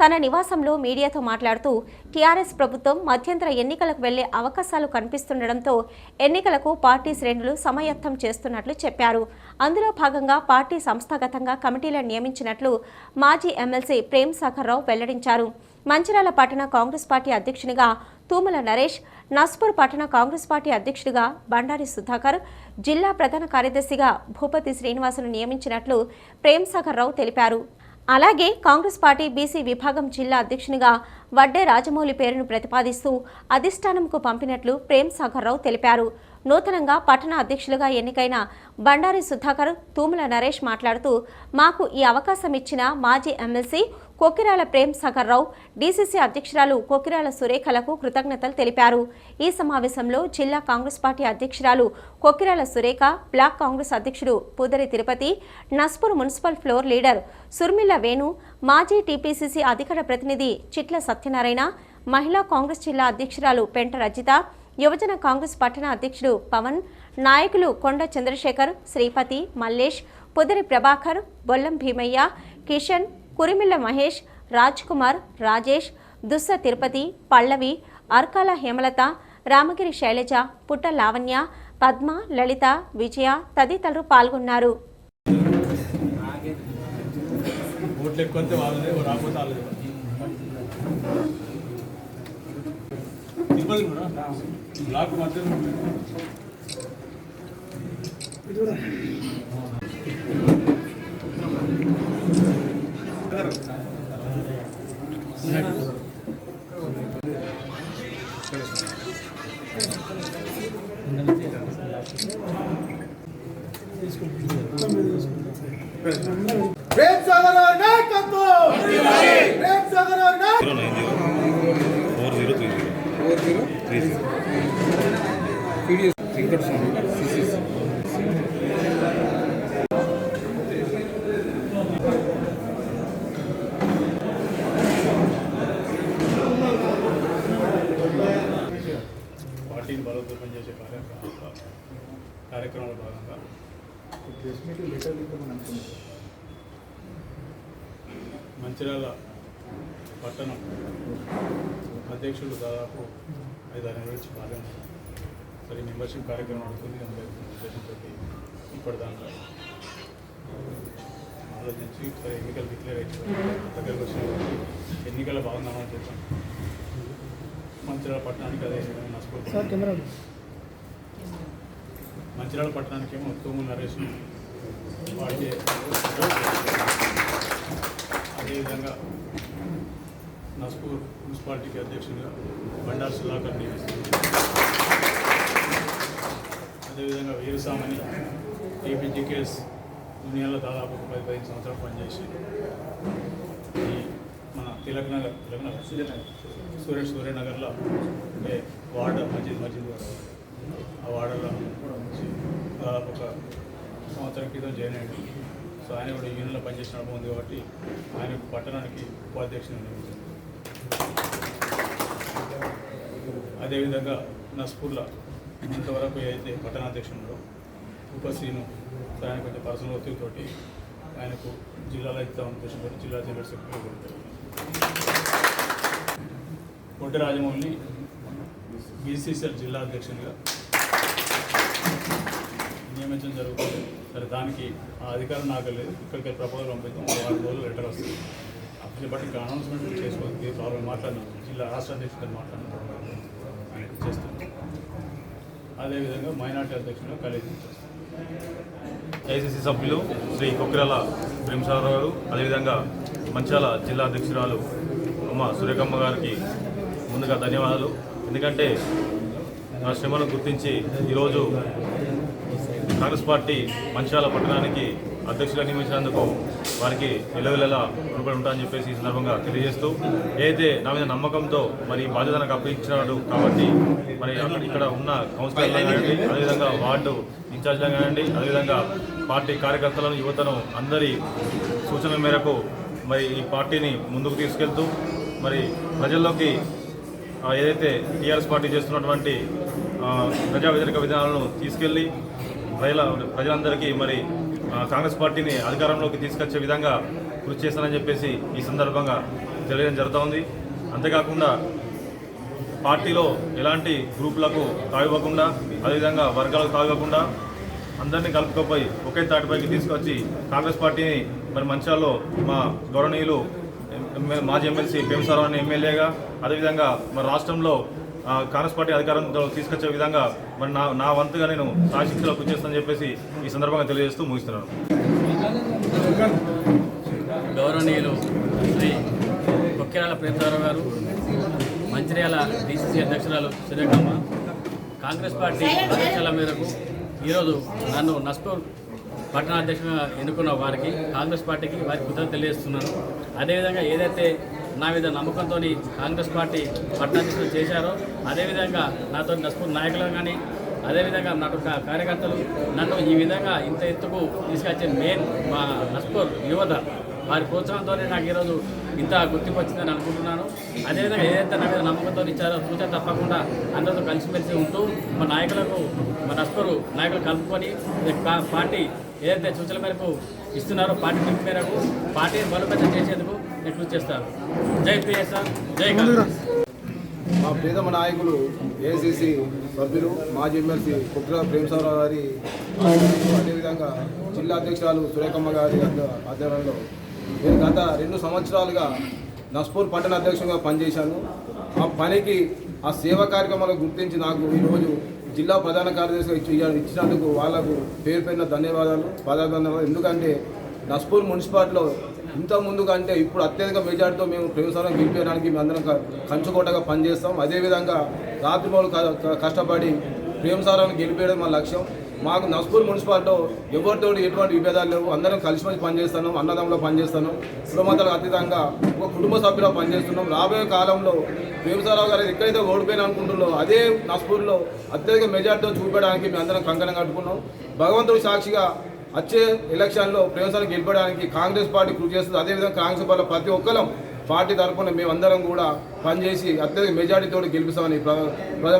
తన నివాసంలో మీడియాతో మాట్లాడుతూ టీఆర్ఎస్ ప్రభుత్వం మధ్యంతర ఎన్నికలకు వెళ్ళే అవకాశాలు కనిపిస్తుండటంతో ఎన్నికలకు పార్టీ శ్రేణులు సమయత్తం చేస్తున్నట్లు చెప్పారు. అందులో భాగంగా పార్టీ సంస్థాగతంగా కమిటీలను నియమించినట్లు మాజీ ఎమ్మెల్సీ ప్రేమ్ సాగర్ రావు వెల్లడించారు. మంచిరాల పట్టణ కాంగ్రెస్ పార్టీ అధ్యక్షునిగా తూమల నరేష్ నస్పూర్ పట్టణ కాంగ్రెస్ పార్టీ అధ్యక్షుడిగా బండారి సుధాకర్ జిల్లా ప్రధాన కార్యదర్శిగా భూపతి శ్రీనివాసును నియమించినట్లు ప్రేమ్ సాగర్ రావు తెలిపారు. అలాగే కాంగ్రెస్ పార్టీ బీసీ విభాగం జిల్లా అధ్యక్షునిగా వడ్డే రాజమౌళి పేరును ప్రతిపాదిస్తూ అధిష్టానంకు పంపినట్లు ప్రేమ్ సాగర్ రావు తెలిపారు. నూతనంగా పట్టణ అధ్యక్షులుగా ఎన్నికైన బండారి సుధాకర్ తూముల నరేష్ మాట్లాడుతూ మాకు ఈ అవకాశం ఇచ్చిన మాజీ ఎమ్మెల్సీ కొకిరాల ప్రేమ్ సాగర్ రావు డీసీసీ అధ్యక్షురాలు కొకిరాల సురేఖలకు కృతజ్ఞతలు తెలిపారు. ఈ సమావేశంలో జిల్లా కాంగ్రెస్ పార్టీ అధ్యక్షురాలు కొకిరాల సురేఖ బ్లాక్ కాంగ్రెస్ అధ్యక్షుడు Pudari Tirupati Naspur municipal floor leader Surmilla Venu మాజీ టీపీసీసీ అధికార ప్రతినిధి చిట్ల సత్యనారాయణ మహిళా కాంగ్రెస్ జిల్లా అధ్యక్షురాలు పెంట రజిత యువజన కాంగ్రెస్ పట్టణ అధ్యక్షుడు పవన్ నాయకులు కొండ చంద్రశేఖర్ శ్రీపతి మల్లేష్ పొదిరి ప్రభాకర్ బొల్లం భీమయ్య కిషన్ కురిమిల్ల మహేష్ రాజ్ కుమార్ రాజేష్ దుస్స తిరుపతి పల్లవి అర్కాల హేమలత రామగిరి శైలజ పుట్ట లావణ్య పద్మ లలిత విజయ తదితరులు పాల్గొన్నారు. తిరుపతి కూడా బ్లాక్ మధ్య ప్రేమ్ సాగర్ గారి నాయకత్వం ప్రేమ్ సాగర్ గారి నాయకత్వం four zero three zero three zero PDS Venkata Swamy CCC పార్టీని బలోపేతం చేసే కార్యక్రమం కార్యక్రమంలో భాగంగా మంచిర్యాల పట్టణం అధ్యక్షుడు దాదాపు ఐదు ఆరు నెలల నుంచి బాగా సరే మెంబర్షిప్ కార్యక్రమం నడుస్తుంది అందులో ఉద్దేశంతో ఇప్పటిదాకా ఆలోచించి సరే ఎన్నికలు డిక్లేర్ అయ్యి దగ్గరకు వచ్చిన ఎన్నికల భాగంగా చేస్తాం మంచిర్యాల పట్టణానికి అదే నష్టపోతుంది మంచిర్యాల పట్టణానికి ఏమో తూము నరేష్ వాడికి అదేవిధంగా నస్పూర్ మున్సిపాలిటీకి అధ్యక్షుడిగా బండారు సుధాకర్ నియమిస్తుంది అదేవిధంగా వీరసామని ఏపీజీకేఎస్ యూనియన్లో దాదాపు ఒక పది పదిహేను సంవత్సరాలు పనిచేసి ఈ మన తిలక్ నగర్ తిలక్ నగర్ సూర్య సూర్యనగర్లో ఉండే వార్డర్ మస్జిద్ మస్జిద్ వార్డు ఆ వార్డులో నుంచి దాదాపు ఒక సంవత్సరం క్రితం జాయిన్ అయ్యాడు. సో ఆయన కూడా యూనియన్లో పనిచేసిన అనుభవం ఉంది కాబట్టి ఆయన పట్టణానికి ఉపాధ్యక్షుని నియమించారు. అదేవిధంగా నస్పూర్లో ఇంతవరకు ఏదైతే పట్టణాధ్యక్షుడు ఉపశ్రీను సో కొంచెం పర్సనల్ ఒత్తిడితోటి ఆయనకు జిల్లాలో ఇద్దాం ఉద్దేశంతో జిల్లా జనరల్ సెక్రటరీ కొట్టారు పొట్టి రాజమౌళిని బీసీసీఎల్ జిల్లా అధ్యక్షునిగా నియమించడం జరుగుతుంది. సరే దానికి ఆ అధికారం నాకు లేదు. ఇక్కడికి ప్రపోజల్ పంపిస్తాం వారం రోజులు లెటర్ వస్తుంది. అప్పుడు బట్టి ఇక్కడ అనౌన్స్మెంట్ చేసుకోవాలి. ప్రాబ్లం మాట్లాడినాం జిల్లా రాష్ట్ర అధ్యక్షుడు మాట్లాడిన ఆయనకు చేస్తాం అదేవిధంగా మైనార్టీ అధ్యక్షుడు కలిసి చేస్తాం సభ్యులు శ్రీ కొక్కిరాల ప్రేమసాగర్ గారు అదేవిధంగా మంచాల జిల్లా అధ్యక్షురాలు అమ్మ సురేఖమ్మ గారికి ముందుగా ధన్యవాదాలు. ఎందుకంటే నా శ్రమను గుర్తించి ఈరోజు కాంగ్రెస్ పార్టీ మంచాల పట్టణానికి అధ్యక్షులు నియమించినందుకు వారికి ఎల్లవెల్లలా రుణపడి ఉంటారని చెప్పేసి ఈ సందర్భంగా తెలియజేస్తూ ఏదైతే నా మీద నమ్మకంతో మరి బాధ్యతను బాధ్యత నాకు అప్పగించినాడు కాబట్టి మరి ఇక్కడ ఉన్న కౌన్సిలర్లు కానివ్వండి అదేవిధంగా వార్డు ఇన్ఛార్జ్లు కానివ్వండి అదేవిధంగా పార్టీ కార్యకర్తలను యువతను అందరి సూచనల మేరకు మరి ఈ పార్టీని ముందుకు తీసుకెళ్తూ మరి ప్రజల్లోకి ఏదైతే టీఆర్ఎస్ పార్టీ చేస్తున్నటువంటి ప్రజా వ్యతిరేక విధానాలను తీసుకెళ్ళి ప్రజల ప్రజలందరికీ మరి కాంగ్రెస్ పార్టీని అధికారంలోకి తీసుకొచ్చే విధంగా కృషి చేస్తానని చెప్పేసి ఈ సందర్భంగా తెలియడం జరుగుతోంది అంతేకాకుండా పార్టీలో ఎలాంటి గ్రూపులకు తాగివ్వకుండా అదేవిధంగా వర్గాలకు తాగివ్వకుండా అందరినీ కలుపుకపోయి ఒకే తాటిపైకి తీసుకొచ్చి కాంగ్రెస్ పార్టీని మరి మంచాల్లో మా గౌరవనీయులు మాజీ ఎమ్మెల్సీ భీమసారావు అనే ఎమ్మెల్యేగా అదేవిధంగా మరి రాష్ట్రంలో కాంగ్రెస్ పార్టీ అధికారంలో తీసుకొచ్చే విధంగా మరి నా నా వంతుగా నేను సాశిక్షలో కృషి చేస్తానని చెప్పేసి ఈ సందర్భంగా తెలియజేస్తూ ముగిస్తున్నాను. గౌరవనీయులు శ్రీ కొక్కిరాల ప్రేమరావు గారు మంచిర్యాల డీసీసీ అధ్యక్షురాలు సురేఖమ్మ కాంగ్రెస్ పార్టీ అధ్యక్షుల మేరకు ఈరోజు నన్ను నస్పూర్ పట్టణాధ్యక్షుడిగా ఎన్నుకున్న వారికి కాంగ్రెస్ పార్టీకి వారికి కృతజ్ఞత తెలియజేస్తున్నాను. అదేవిధంగా ఏదైతే నా మీద నమ్మకంతో కాంగ్రెస్ పార్టీ పట్టణాధ్యక్షులు చేశారో అదేవిధంగా నాతో నస్పూర్ నాయకులు కానీ అదేవిధంగా నాటు కార్యకర్తలు నన్ను ఈ విధంగా ఇంత ఎత్తుకు తీసుకొచ్చే మెయిన్ మా నస్పూర్ యువత. వారి ప్రోత్సాహంతోనే నాకు ఈరోజు ఇంత గుర్తింపు వచ్చిందని అనుకుంటున్నాను. అదేవిధంగా ఏదైతే నా మీద నమ్మకంతో ఇచ్చారో సూచన తప్పకుండా అందరితో కలిసిమెలిసి ఉంటూ మా నాయకులకు మా నస్పూరు నాయకులు కలుపుకొని పార్టీ ఏదైతే సూచన మేరకు ఇస్తున్నారో పార్టీ పిలుపు మేరకు. పార్టీని బలోపేతం చేసేందుకు నేను కృషి చేస్తాను. జై పిఎస్ఆర్ జై కాంగ్రెస్. మా ప్రియతమ నాయకులు ఏసీసీ సభ్యులు మాజీ ఎమ్మెల్సీ కుట్ర ప్రేమసారావు గారి అదేవిధంగా జిల్లా అధ్యక్షురాలు సురేఖమ్మ గారి ఆధ్వర్యంలో నేను గత రెండు సంవత్సరాలుగా నస్పూర్ పట్టణ అధ్యక్షుడిగా పనిచేశాను. ఆ పనికి ఆ సేవా కార్యక్రమాలు గుర్తించి నాకు ఈరోజు జిల్లా ప్రధాన కార్యదర్శిగా ఇచ్చి ఇచ్చినందుకు వాళ్ళకు పేరు పేరున ధన్యవాదాలు పదార్థాలు ఎందుకంటే నస్పూర్ మున్సిపాలిటీలో ఇంత ముందు కంటే ఇప్పుడు అత్యధిక మెజార్టీతో మేము ప్రేమసారం గెలిపేయడానికి మేము అందరం కంచుకోటగా పనిచేస్తాం. అదేవిధంగా రాత్రిమూలు కష్టపడి ప్రేమసారాన్ని గెలిపేయడం మా లక్ష్యం. మాకు నస్పూర్ మున్సిపాలిటీలో ఎవరితో ఎటువంటి విభేదాలు లేవు. అందరం కలిసిమెలిసి పనిచేస్తాను అన్నదమ్ములో పనిచేస్తాను కులమతాలకు అతీతంగా ఒక కుటుంబ సభ్యులో పనిచేస్తున్నాం. రాబోయే కాలంలో ప్రేమసారావు గారు ఎక్కడైతే ఓడిపోయిన అనుకుంటున్నారో అదే నస్పూర్లో అత్యధిక మెజార్టీతో చూపడానికి మేము అందరం కంకణం కట్టుకున్నాం. భగవంతుడు సాక్షిగా వచ్చే ఎలక్షన్లో ప్రేమసాన్ని గెలిపడానికి కాంగ్రెస్ పార్టీ కృషి చేస్తుంది. అదేవిధంగా కాంగ్రెస్ పార్టీ ప్రతి ఒక్కరం పార్టీ తరఫున మేమందరం కూడా పనిచేసి అత్యధిక మెజార్టీతో గెలిపిస్తామని ప్రజా